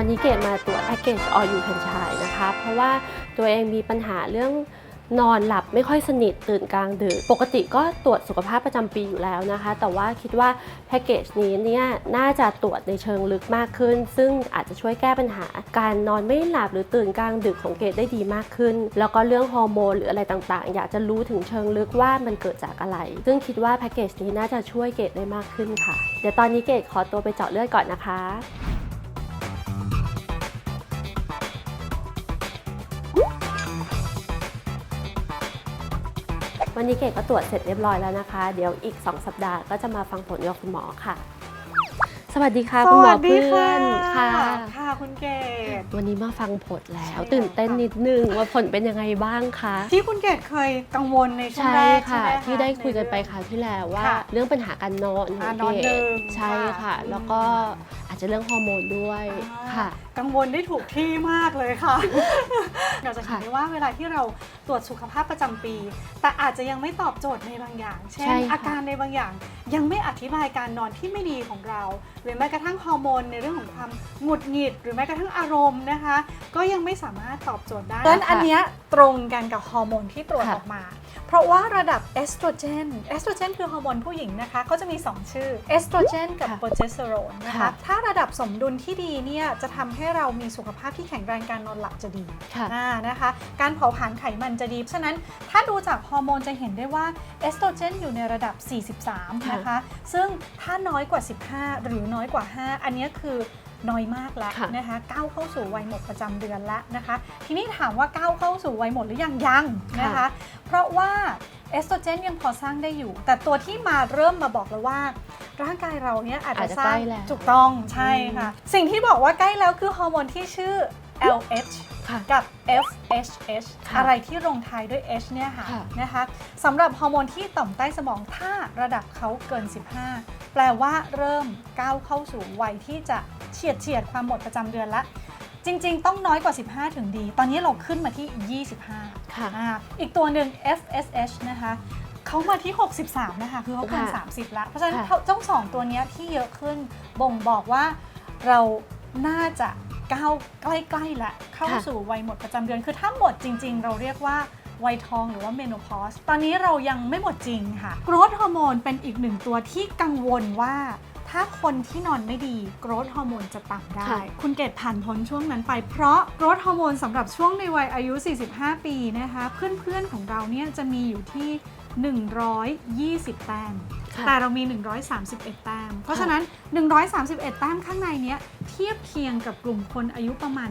วันนี้เกดมาตรวจแพ็กเกจออยูคันชายนะคะ เพราะว่าตัวเองมีปัญหาเรื่องนอนหลับไม่ค่อยสนิทตื่นกลางดึก ปกติก็ตรวจสุขภาพประจำปีอยู่แล้วนะคะ แต่ว่าคิดว่าแพ็กเกจนี้เนี่ยน่าจะตรวจในเชิงลึกมากขึ้น ซึ่งอาจจะช่วยแก้ปัญหา การนอนไม่หลับหรือตื่นกลางดึกของเกดได้ดีมากขึ้น แล้วก็เรื่องฮอร์โมนหรืออะไรต่างๆ อยากจะรู้ถึงเชิงลึกว่ามันเกิดจากอะไร ซึ่งคิดว่าแพ็กเกจนี้น่าจะช่วยเกดได้มากขึ้นค่ะ เดี๋ยวตอนนี้เกดขอตัวไปเจาะเลือดก่อนนะคะ วันนี้เกดก็ตรวจเสร็จเรียบร้อยแล้วนะคะ เดี๋ยวอีก 2 สัปดาห์ก็จะมาฟังผลจากคุณหมอค่ะ สวัสดีค่ะคุณหมอเพื่อนค่ะ ค่ะคุณเกดวันนี้มาฟังผลแล้วใช่ตื่นเต้นค่ะนิดนึงว่าผลเป็นยังไงบ้างคะที่คุณเกดเคยกังวลในช่วงใช่แรกค่ะใช่หมที่ได้คุยกันไปใคราวที่แล้วว่าค่ะเรื่องปัญหาการนอนของอ่านอนเกดึดกใช่ค่ะค่ะอืมแล้วก็อา จจะเรื่องฮอร์โมนด้วยอ่าค่ะ กังวลได้ถูกที่มากเลยค่ะ เราจะเห็นค่ะได้ว่าเวลาที่เราตรวจสุขภาพประจำปี แต่อาจจะยังไม่ตอบโจทย์ในบางอย่าง เช่น ใช่ค่ะ อาการในบางอย่าง ยังไม่อธิบายการนอนที่ไม่ดีของเรา หรือแม้กระทั่งฮอร์โมนในเรื่องของความหงุดหงิด หรือแม้กระทั่งอารมณ์นะคะ ก็ยังไม่สามารถตอบโจทย์ได้ดังนั้นอันเนี้ยตรงกันกับฮอร์โมนที่ตรวจค่ะออกมา เพราะว่าระดับเอสโตรเจนเอสโตรเจนคือฮอร์โมนผู้หญิงนะคะเขาจะมี 2 ชื่อเอสโตรเจนกับค่ะโปรเจสเตอโรนนะคะค่ะถ้าระดับสมดุลที่ดีเนี่ยจะทำให้เรามีสุขภาพที่แข็งแรงการนอนหลับจะดีค่ะอ่านะคะการเผาผลาญไขมันจะดีฉะนั้นถ้าดูจากฮอร์โมนจะเห็นได้ว่าเอสโตรเจนอยู่ในระดับ 43ค่ะนะคะ ซึ่งถ้าน้อยกว่า 15 หรือน้อยกว่า 5 อันเนี้ยคือ น้อยมากแล้วค่ะนะคะก้าวเข้าสู่วัยหมดประจำเดือนแล้วนะคะ ทีนี้ถามว่าก้าวเข้าสู่วัยหมดหรือยังยังนะคะ เพราะว่าเอสโตรเจนยังพอสร้างได้อยู่ แต่ตัวที่มาเริ่มมาบอกแล้วว่า ร่างกายเราเนี่ยอาจอาจจะจะสร้างใกล้แล้วถูกต้องใช่ค่ะ สิ่งที่บอกว่าใกล้แล้วคือฮอร์โมนที่ชื่อ LH ค่ะกับ FHH ค่ะอะไรที่ลงท้ายด้วย H เนี่ยค่ะค่ะนะคะสำหรับฮอร์โมนที่ต่อมใต้สมองถ้าระดับเขาเกิน 15 แปลว่าเริ่มก้าวเข้าสู่วัยที่จะเฉียดเฉียดความหมดประจำเดือนละ จริงๆ ต้องน้อยกว่า 15 ถึงดี ตอนนี้เราขึ้นมาที่ 25ค่ะ อ่าอีกตัวหนึ่ง FSH นะคะเขามาที่ 63 นะคะ คือเขาเกิน ค่ะ30 แล้ว เพราะฉะนั้นค่ะเขาต้องสองตัวเนี้ยที่เยอะขึ้นบ่งบอกว่าเราน่าจะ ก้าวใกล้ๆละเข้าค่ะ สู่วัยหมดประจำเดือน คือถ้าหมดจริง ๆ เราเรียกว่าวัยทองหรือว่าเมโนพอสตอนนี้เรายังไม่หมดจริงค่ะโกรทฮอร์โมนเป็นอีกหนึ่งตัวที่กังวลว่า ถ้าคนที่นอนไม่ดีโกรทฮอร์โมนจะต่ำได้ ค่ะ คุณเกดผ่านพ้นช่วงนั้นไป เพราะโกรทฮอร์โมนสำหรับช่วงในวัยอายุ 45 ปีนะคะ เพื่อนๆของเราเนี่ยจะมีอยู่ที่ 120 แต้ม ค่ะแต่เรามี 131 แต้ม เพราะฉะนั้น 131 แต้มข้างในเนี้ยเทียบเคียงกับกลุ่มคนอายุประมาณ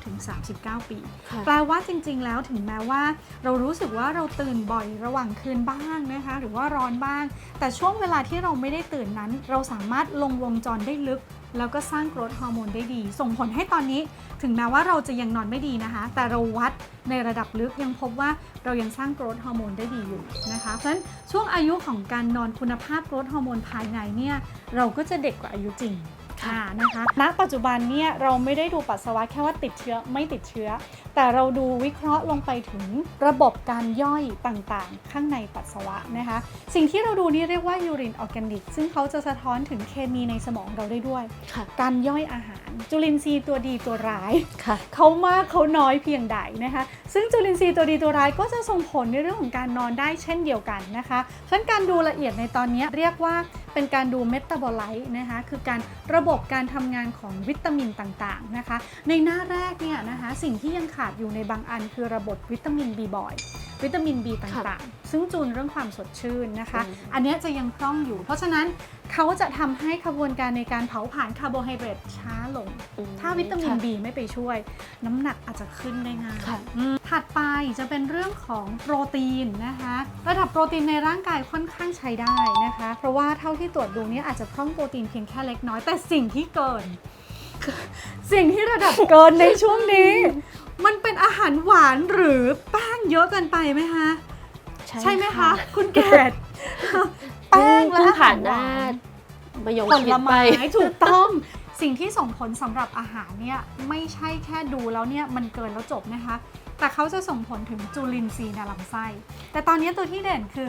35-39 ปี ค่ะ แปลว่าจริง ๆ แล้วถึงแม้ว่า เรารู้สึกว่าเราตื่นบ่อยระหว่างคืนบ้างนะคะ หรือว่าร้อนบ้าง แต่ช่วงเวลาที่เราไม่ได้ตื่นนั้น เราสามารถลงวงจรได้ลึก แล้วก็สร้างโกรทฮอร์โมนได้ดี ส่งผลให้ตอนนี้ถึงแม้ว่าเราจะยังนอนไม่ดีนะคะ แต่เราวัดในระดับลึกยังพบว่าเรายังสร้างโกรทฮอร์โมนได้ดีอยู่นะคะเพราะฉะนั้นช่วงอายุของการนอนคุณภาพโกรทฮอร์โมนภายในเนี่ยเราก็จะเด็กกว่าอายุจริง ค่ะอ่านะคะณปัจจุบันเนี่ยเราไม่ได้ดูปัสสาวะแค่ว่าติดเชื้อไม่ติดเชื้อ แต่เราดูวิเคราะห์ลงไปถึงระบบการย่อยต่างๆ ข้างในปัสสาวะนะคะ สิ่งที่เราดูนี่เรียกว่ายูรินออร์แกนิกซึ่งเขาจะสะท้อนถึงเคมีในสมองเราได้ด้วยค่ะการย่อยอาหาร จุลินทรีย์ตัวดีตัวร้ายค่ะเขามากเขาน้อยเพียงใดนะคะซึ่งจุลินทรีย์ตัวดีตัวร้ายก็จะส่งผลในเรื่องของการนอนได้เช่นเดียวกันนะคะเพราะการดูละเอียดในตอนนี้เรียกว่าเป็นการดูเมตาบอไลต์นะคะคือการระบบการทำงานของวิตามินต่างๆนะคะ ในหน้าแรกเนี่ยนะคะสิ่งที่ยังขาดอยู่ในบางอันคือระบบวิตามินบีบอย วิตามิน B ต่างๆ ซึ่งจูนเรื่องความสดชื่นนะคะอืมอันเนี้ยจะยังพร่องอยู่ เพราะฉะนั้นเขาจะทำให้ขบวนการในการเผาผลาญคาร์โบไฮเดรตช้าลงอืมถ้าวิตามินค่ะ B ไม่ไปช่วย น้ำหนักอาจจะขึ้นได้ง่ายค่ะอืมถัดไปจะเป็นเรื่องของโปรตีนนะคะ ระดับโปรตีนในร่างกายค่อนข้างใช้ได้นะคะ เพราะว่าเท่าที่ตรวจดูเนี่ยอาจจะพร่องโปรตีนเพียงแค่เล็กน้อย แต่สิ่งที่เกิน สิ่งที่ระดับเกินในช่วงนี้ มันเป็นอาหารหวานหรือแป้งเยอะเกินไปไหมคะ ใช่ไหมคะ คุณเกดแป้งและกุ้งอาหาผ่ารนหหน้าวานมายงผชิลดไปไม้ถูกต้องสิ่งที่ส่งผลสำหรับอาหารเนี่ยไม่ใช่แค่ดูแล้วเนี่ยมันเกินแล้วจบนะคะ แต่เขาจะส่งผลถึงจุลินทรีย์ในลำไส้ แต่ตอนนี้ตัวที่เด่นคือ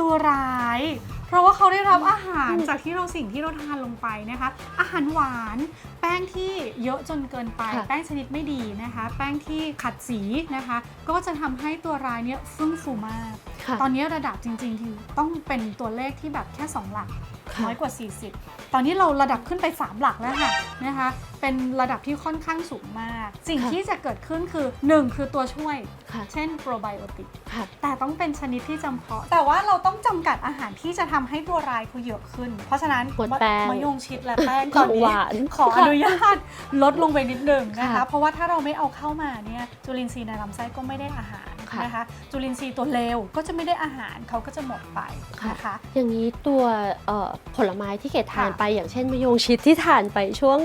ตัวร้าย เพราะว่าเขาได้รับอาหารจากที่เราสิ่งที่เราทานลงไปนะคะ อาหารหวาน แป้งที่เยอะจนเกินไปค่ะแป้งชนิดไม่ดีนะคะ แป้งที่ขัดสีนะคะ ก็จะทำให้ตัวร้ายเนี่ยเฟื่องฟูมากค่ะตอนนี้ระดับจริงๆที่ต้องเป็นตัวเลขที่แบบแค่ 2 หลักค่ะ น้อยกว่า 40 ตอนนี้เราระดับขึ้นไป 3 หลักแล้วค่ะนะคะ เป็นระดับที่ค่อนข้างสูงมาก สิ่งค่ะที่จะเกิดขึ้นคือ 1 คือตัวช่วย ค่ะ เช่นโปรไบโอติก ค่ะ แต่ต้องเป็นชนิดที่จำเพาะ แต่ว่าเราต้องจำกัดอาหารที่จะทำให้ตัวรายเขาเยอะขึ้น เพราะฉะนั้นงดแป้งมะยงชิดและแป้งขตออนงนี้หวานขออนุญาตลดลงไปนิดนึงนะคะ ค่ะเพราะว่าถ้าเราไม่เอาเข้ามาเนี่ยจุลินทรีย์ในลำไส้ก็ไม่ได้อาหาร ค่ะ นะคะ จุลินทรีย์ตัวเลวก็จะไม่ได้อาหารเขาก็จะหมดไปค่ะนะคะ อย่างนี้ตัวเอ่อผลไม้ที่เกดทานค่ะไปอย่างเช่นมะยงชิดที่ทานไปช่วง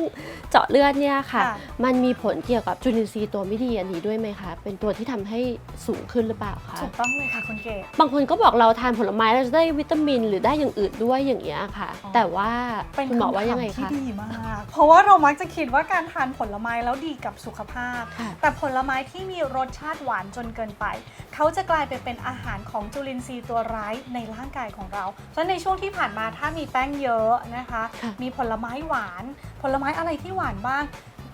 เจาะเลือดเนี่ยค่ะ ค่ะ มันมีผลเกี่ยวกับจุลินทรีย์ตัวไม่ดีอันนี้ด้วยไหมคะ เป็นตัวที่ทำให้สูงขึ้นหรือเปล่าคะถูกต้องเลยค่ะคุณเกศบางคนก็บอกเราทานผลไม้เราจะได้วิตามิน หรือได้อย่างอื่นด้วยอย่างเงี้ยค่ะ อ๋อ แต่ว่าเป็นคุณหมอว่ายังไงคำถามคะ ที่ดีมาก เพราะว่าเรามักจะคิดว่าการทานผลไม้แล้วดีกับสุขภาพ ค่ะ แต่ผลไม้ที่มีรสชาติหวานจนเกินไปเขาจะกลายไปเป็นอาหารของจุลินทรีย์ตัวร้ายในร่างกายของเราฉะนั้นในช่วงที่ผ่านมาถ้ามีแป้งเยอะนะคะค่ะมีผลไม้หวาน ผลไม้อะไรที่หวานบ้าง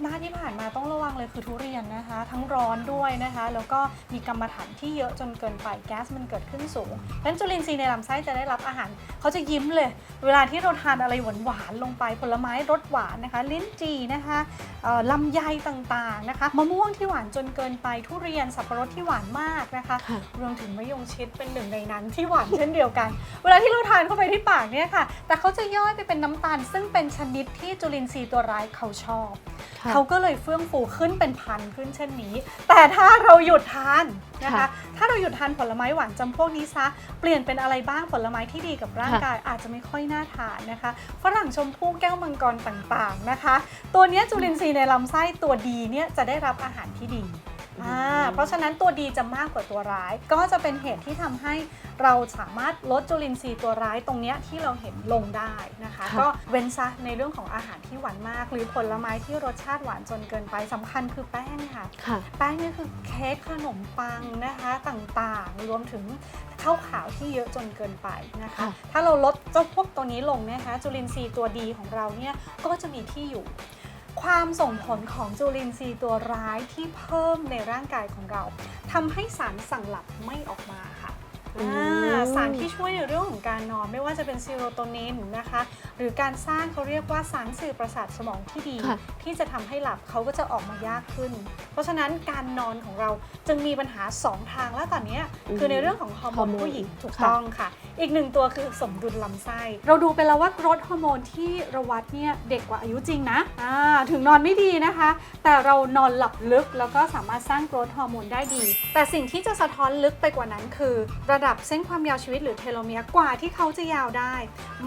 หน้าที่ผ่านมาต้องระวังเลยคือทุเรียนนะคะ ทั้งร้อนด้วยนะคะ แล้วก็มีกรรมฐานที่เยอะจนเกินไปแก๊สมันเกิดขึ้นสูงดังนั้นจุลินทรีย์ในลำไส้จะได้รับอาหารเขาจะยิ้มเลย เวลาที่เราทานอะไรหวานๆลงไปผลไม้รสหวานนะคะ ลิ้นจี่นะคะเอ่อลำไยต่างๆนะคะมะม่วงที่หวานจนเกินไปทุเรียนสับปะรดที่หวานมากนะคะค่ะรวมถึงมะยงชิดเป็นหนึ่งในนั้นที่หวานเช่นเดียวกัน เวลาที่เราทานเข้าไปที่ปากเนี่ยค่ะ แต่เขาจะย่อยไปเป็นน้ำตาล ซึ่งเป็นชนิดที่จุลินทรีย์ตัวร้ายเขาชอบค่ะเขาก็เลยเฟื่องฟูขึ้นเป็นพันขึ้นเช่นนี้ แต่ถ้าเราหยุดทานนะคะค่ะถ้าเราหยุดทานผลไม้หวานจำพวกนี้ซะ เปลี่ยนเป็นอะไรบ้างผลไม้ที่ดีกับร่างกายอาจจะไม่ค่อยน่าทานนะคะฝรั่งชมพู่แก้วมังกรต่างๆนะคะ ตัวเนี้ยจุลินทรีย์ในลำไส้ตัวดีเนี่ยจะได้รับอาหารที่ดี อ่าเพราะฉะนั้นตัวดีจะมากกว่าตัวร้าย ก็จะเป็นเหตุที่ทำให้เราสามารถลดจุลินทรีย์ตัวร้ายตรงเนี้ยที่เราเห็นลงได้นะคะ ค่ะ ก็เว้นซะในเรื่องของอาหารที่หวานมาก หรือผลไม้ที่รสชาติหวานจนเกินไปสำคัญคือแป้งค่ะ ค่ะ แป้งเนี่ยคือเค้กขนมปังนะคะต่างๆ รวมถึงข้าวขาวที่เยอะจนเกินไปนะคะ ค่ะ ถ้าเราลดเจ้าพวกตัวนี้ลงนะคะ จุลินทรีย์ตัวดีของเราเนี่ยก็จะมีที่อยู่ ความส่งผลของจุลินทรีย์ตัวร้ายที่เพิ่มในร่างกายของเราทำให้สารสั่งหลับไม่ออกมาค่ะอืมอ่าสารที่ช่วยในเรื่องของการนอนไม่ว่าจะเป็นซีโรโทนินนะคะ หรือการสร้างเขาเรียกว่าสารสื่อประสาทสมองที่ดีค่ะที่จะทำให้หลับเขาก็จะออกมายากขึ้น เพราะฉะนั้นการนอนของเราจึงมีปัญหา 2 ทางแล้วตอนเนี้ยอืมคือในเรื่องของฮอร์โมนฮอร์โมนผู้หญิงถูกค่ะต้องค่ะ อีกหนึ่งตัวคือสมดุลลำไส้ เราดูไปแล้วว่ากรดฮอร์โมนที่เราวัดเนี่ยเด็กกว่าอายุจริงนะอ่าถึงนอนไม่ดีนะคะ แต่เรานอนหลับลึกแล้วก็สามารถสร้างกรดฮอร์โมนได้ดี แต่สิ่งที่จะสะท้อนลึกไปกว่านั้นคือ ระดับเส้นความยาวชีวิตหรือเทโลเมียร์กว่าที่เขาจะยาวได้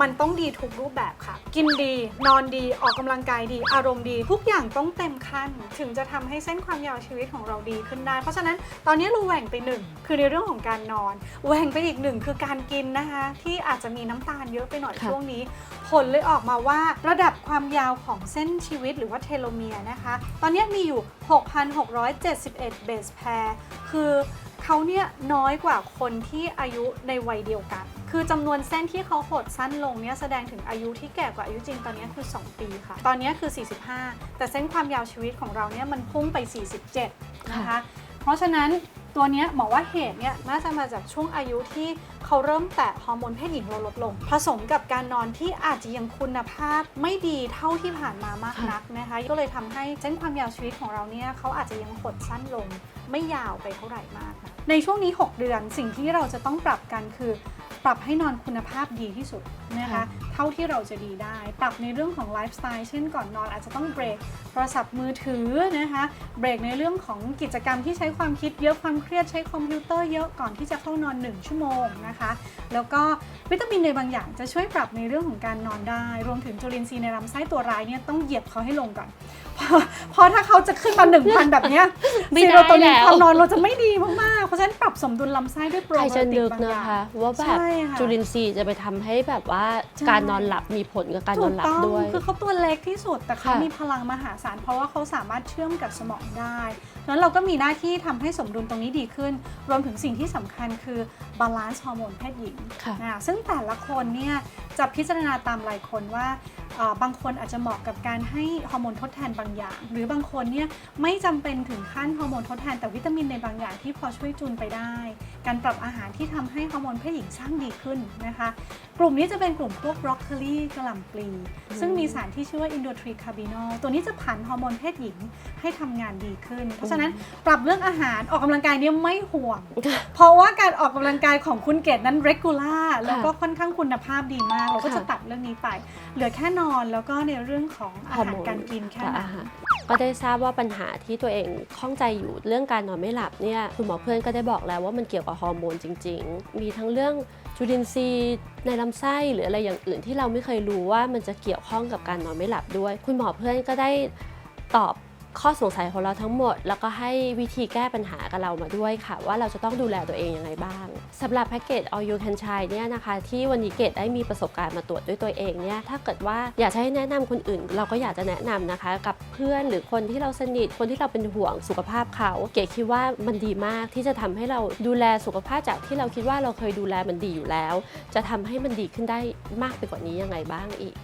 มันต้องดีทุกรูปแบบค่ะ กินดี นอนดีออกกำลังกายดี อารมณ์ดี ทุกอย่างต้องเต็มขั้น ถึงจะทำให้เส้นความยาวชีวิตของเราดีขึ้นได้ เพราะฉะนั้นตอนนี้เราแหว่งไปหนึ่งคือในเรื่องของการนอนแหว่งไปอีกหนึ่งคือการกินนะคะ ที่อาจจะมีน้ำตาลเยอะไปหน่อยค่ะช่วงนี้ ผลเลยออกมาว่าระดับความยาวของเส้นชีวิตหรือว่าเทโลเมียร์นะคะ ตอนนี้มีอยู่ 6,671 เบสแพร์คือเขาเนี่ยน้อยกว่าคนที่อายุในวัยเดียวกัน คือจำนวนเส้นที่เขาหดสั้นลงเนี่ยแสดงถึงอายุที่แก่กว่าอายุจริงตอนนี้คือ 2 ปีค่ะ ตอนนี้คือ 45 แต่เส้นความยาวชีวิตของเราเนี่ยมันพุ่งไป 47 นะคะ เพราะฉะนั้น ตัวนี้บอกว่าเหตุเนี่ยน่าจะมาจากช่วงอายุที่เขาเริ่มแตะฮอร์โมนเพศหญิงเราลดลง ผสมกับการนอนที่อาจจะยังคุณภาพไม่ดีเท่าที่ผ่านมามากนักนะคะ ก็เลยทำให้เส้นความยาวชีวิตของเราเนี่ยเขาอาจจะยังหดสั้นลง ไม่ยาวไปเท่าไหร่มากนะในช่วงนี้ 6 เดือนสิ่งที่เราจะต้องปรับกันคือ ปรับให้นอนคุณภาพดีที่สุดนะคะค่ะเท่าที่เราจะดีได้ ปรับในเรื่องของไลฟ์สไตล์เช่นก่อนนอนอาจจะต้องเบรกโทรศัพท์มือถือนะคะ เบรกในเรื่องของกิจกรรมที่ใช้ความคิดเยอะความเครียดใช้คอมพิวเตอร์เยอะก่อนที่จะเข้านอน 1 ชั่วโมงนะคะ แล้วก็วิตามินในบางอย่างจะช่วยปรับในเรื่องของการนอนได้ รวมถึงจุลินทรีย์ในลำไส้ตัวร้ายเนี่ยต้องเหยียบเขาให้ลงก่อน เพราะเพราะถ้าเขาจะขึ้นมาหนึ่งพันแบบเนี้ยไม่ซีได้โรโทนินแล้ว ความนอนเราจะไม่ดีมากๆ เพราะฉะนั้นปรับสมดุลลำไส้ด้วยโปรใครไบจะโอตินึกกบางนะอย่าง คะว่าแบบใช่ค่ะจุลินทรีย์จะไปทำให้แบบว่าใช่ การนอนหลับมีผลกับการนอนหลับถูกต้องด้วย คือเขาตัวเล็กที่สุดแต่เขาค่ะ มีพลังมหาศาลเพราะว่าเขาสามารถเชื่อมกับสมองได้ดังนั้นเราก็มีหน้าที่ทำให้สมดุลตรงนี้ดีขึ้น รวมถึงสิ่งที่สำคัญคือบาลานซ์ฮอร์โมนเพศหญิงค่ะ นะซึ่งแต่ละคนเนี่ยจะพิจารณาตามรายคนว่าบางคนอาจจะเหมาะกับการให้ฮอร์โมนทดแทนบางอย่าง หรือบางคนเนี่ยไม่จำเป็นถึงขั้นฮอร์โมนทดแทนแต่วิตามินในบางอย่างที่พอช่วยจูนไปได้ การปรับอาหารที่ทำให้ฮอร์โมนเพศหญิงสร้างดีขึ้นนะคะ กลุ่มนี้จะเป็นกลุ่มพวกบรอกโคลีกระหล่ำปลี ซึ่งมีสารที่ชื่อว่าอินโดทรีคาร์บินอลตัวนี้จะผันฮอร์โมนเพศหญิงให้ทำงานดีขึ้น เพราะฉะนั้นปรับเรื่องอาหารออกกำลังกายเนี่ยไม่ห่วง เพราะว่าการออกกำลังกายของคุณเกดนั้น regular แล้วก็ค่อนข้างคุณภาพดีมากเราก็ค่ะจะตัดเรื่องนี้ไป เหลือแค่นอนแล้วก็ในเรื่องของอาฮอร์หารโมนการกินแค่กับนั้อานหารก็ได้ทราบว่าปัญหาที่ตัวเองข้องใจอยู่เรื่องการนอนไม่หลับเนี่ยคุณหมอเพื่อนก็ได้บอกแล้วว่ามันเกี่ยวกับฮอร์โมนจริง ๆ มีทั้งเรื่องจุลินทรีย์ในลำไส้หรืออะไรอย่างอื่นที่เราไม่เคยรู้ว่ามันจะเกี่ยวข้องกับการนอนไม่หลับด้วย คุณหมอเพื่อนก็ได้ตอบ ข้อสงสัยของเราทั้งหมด แล้วก็ให้วิธีแก้ปัญหากับเรามาด้วยค่ะ ว่าเราจะต้องดูแลตัวเองยังไงบ้างสำหรับแพ็กเกจ All You Can Try เนี่ยนะคะที่วันนี้เกดได้มีประสบการณ์มาตรวจด้วยตัวเองเนี่ยถ้าเกิดว่าอยากให้แนะนำคนอื่น เราก็อยากจะแนะนำนะคะ กับเพื่อนหรือคนที่เราสนิทคนที่เราเป็นห่วงสุขภาพเขา เกดคิดว่ามันดีมากที่จะทำให้เราดูแลสุขภาพจากที่เราคิดว่าเราเคยดูแลมันดีอยู่แล้ว จะทำให้มันดีขึ้นได้มากไปกว่านี้ยังไงบ้างอีก